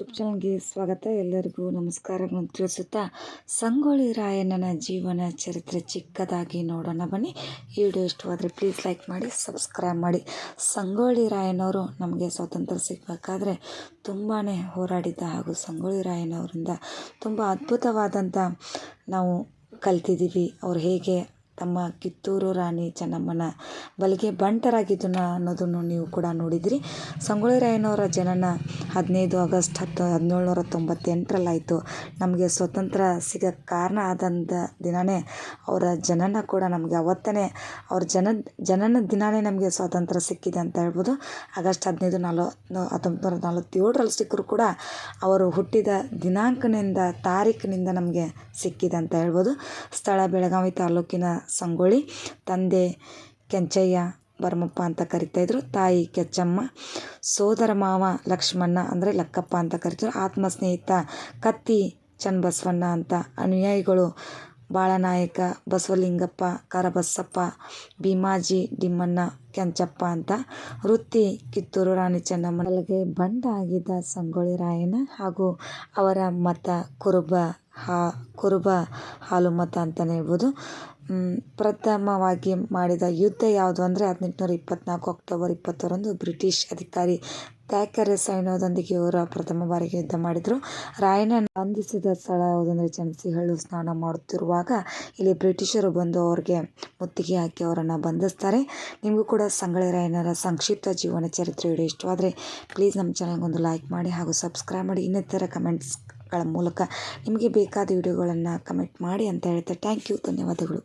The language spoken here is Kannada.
ಯೂಟ್ಯೂಬ್ ಚಾನಲ್ಗೆ ಸ್ವಾಗತ. ಎಲ್ಲರಿಗೂ ನಮಸ್ಕಾರಗಳನ್ನು ತಿಳಿಸುತ್ತಾ ಸಂಗೊಳ್ಳಿ ರಾಯಣ್ಣನ ಜೀವನ ಚರಿತ್ರೆ ಚಿಕ್ಕದಾಗಿ ನೋಡೋಣ ಬನ್ನಿ. ಈ ವಿಡಿಯೋ ಇಷ್ಟವಾದರೆ ಪ್ಲೀಸ್ ಲೈಕ್ ಮಾಡಿ ಸಬ್ಸ್ಕ್ರೈಬ್ ಮಾಡಿ. ಸಂಗೊಳ್ಳಿ ರಾಯಣ್ಣವರು ನಮಗೆ ಸ್ವಾತಂತ್ರ್ಯ ಸಿಗಬೇಕಾದ್ರೆ ತುಂಬಾ ಹೋರಾಡಿದ್ದ ಹಾಗೂ ಸಂಗೊಳ್ಳಿ ರಾಯಣ್ಣವರಿಂದ ತುಂಬ ಅದ್ಭುತವಾದಂಥ ನಾವು ಕಲ್ತಿದ್ದೀವಿ. ಅವ್ರು ಹೇಗೆ ತಮ್ಮ ಕಿತ್ತೂರು ರಾಣಿ ಚೆನ್ನಮ್ಮನ ಬಲಿಗೆ ಬಂಟರಾಗಿದ್ದನ್ನ ಅನ್ನೋದನ್ನು ನೀವು ಕೂಡ ನೋಡಿದಿರಿ. ಸಂಗೊಳ್ಳಿ ರಾಯಣ್ಣವರ ಜನನ ಹದಿನೈದು ಆಗಸ್ಟ್ ಹತ್ತು ಹದಿನೇಳುನೂರ ತೊಂಬತ್ತೆಂಟರಲ್ಲಾಯಿತು. ನಮಗೆ ಸ್ವತಂತ್ರ ಸಿಗಕ್ಕೆ ಕಾರಣ ಆದಂಥ ದಿನವೇ ಅವರ ಜನನ ಕೂಡ ನಮಗೆ ಅವತ್ತೇ ಅವ್ರ ಜನದ ಜನನ ದಿನವೇ ನಮಗೆ ಸ್ವಾತಂತ್ರ್ಯ ಸಿಕ್ಕಿದೆ ಅಂತ ಹೇಳ್ಬೋದು. ಆಗಸ್ಟ್ ಹದಿನೈದು ನಲ್ವ ಹತ್ತೊಂಬತ್ತು ನೂರ ನಲ್ವತ್ತೇಳರಲ್ಲಿ ಸಿಕ್ಕರು ಕೂಡ ಅವರು ಹುಟ್ಟಿದ ದಿನಾಂಕನಿಂದ ತಾರೀಕಿನಿಂದ ನಮಗೆ ಸಿಕ್ಕಿದೆ ಅಂತ ಹೇಳ್ಬೋದು. ಸ್ಥಳ, ಬೆಳಗಾವಿ ತಾಲೂಕಿನ ಸಂಗೊಳ್ಳಿ, ತಂದೆ ಕೆಂಚಯ್ಯ ಭರಮಪ್ಪ ಅಂತ ಕರಿತಾಯಿದ್ರು ತಾಯಿ ಕೆಚ್ಚಮ್ಮ, ಸೋದರ ಮಾವ ಲಕ್ಷ್ಮಣ್ಣ ಅಂದರೆ ಲಕ್ಕಪ್ಪ ಅಂತ ಕರಿತಾರೆ ಆತ್ಮ ಸ್ನೇಹಿತ ಕತ್ತಿ ಚನ್ನಬಸವಣ್ಣ ಅಂತ. ಅನುಯಾಯಿಗಳು ಬಾಳನಾಯಕ, ಬಸವಲಿಂಗಪ್ಪ, ಕರಬಸಪ್ಪ, ಭೀಮಾಜಿ, ಡಿಮ್ಮಣ್ಣ, ಕೆಂಚಪ್ಪ ಅಂತ. ವೃತ್ತಿ ಕಿತ್ತೂರು ರಾಣಿ ಚೆನ್ನಮ್ಮನಿಗೆ ಬಂಡ ಆಗಿದ್ದ ಸಂಗೊಳ್ಳಿ ರಾಯಣ್ಣ ಹಾಗೂ ಅವರ ಮತ ಕುರುಬ ಹಾ, ಕುರುಬ ಹಾಲು ಮತ ಅಂತಲೇ ಹೇಳ್ಬೋದು. ಪ್ರಥಮವಾಗಿ ಮಾಡಿದ ಯುದ್ಧ ಯಾವುದು ಅಂದರೆ ಹದಿನೆಂಟುನೂರ ಇಪ್ಪತ್ನಾಲ್ಕು ಅಕ್ಟೋಬರ್ ಇಪ್ಪತ್ತರಂದು ಬ್ರಿಟಿಷ್ ಅಧಿಕಾರಿ ಥ್ಯಾಕರೆ ಸೈನ್ಯದೊಂದಿಗೆ ಇವರು ಪ್ರಥಮ ಬಾರಿಗೆ ಯುದ್ಧ ಮಾಡಿದರು. ರಾಯನ ಬಂಧಿಸಿದ ಸ್ಥಳ ಯಾವುದಂದರೆ ಹಳ್ಳು ಸ್ನಾನ ಮಾಡುತ್ತಿರುವಾಗ ಇಲ್ಲಿ ಬ್ರಿಟಿಷರು ಬಂದು ಅವ್ರಿಗೆ ಮುತ್ತಿಗೆ ಹಾಕಿ ಅವರನ್ನು ಬಂಧಿಸ್ತಾರೆ. ನಿಮಗೂ ಕೂಡ ಸಂಗಳಿ ರಾಯಣ್ಣರ ಸಂಕ್ಷಿಪ್ತ ಜೀವನ ಚರಿತ್ರೆ ವಿಡಿಯೋ ಇಷ್ಟವಾದರೆ ಪ್ಲೀಸ್ ನಮ್ಮ ಚಾನಲ್ಗೊಂದು ಲೈಕ್ ಮಾಡಿ ಹಾಗೂ ಸಬ್ಸ್ಕ್ರೈಬ್ ಮಾಡಿ. ಇನ್ನಿತರ ಕಮೆಂಟ್ಸ್ಗಳ ಮೂಲಕ ನಿಮಗೆ ಬೇಕಾದ ವಿಡಿಯೋಗಳನ್ನು ಕಮೆಂಟ್ ಮಾಡಿ ಅಂತ ಹೇಳ್ತಾ ಥ್ಯಾಂಕ್ ಯು ಧನ್ಯವಾದಗಳು.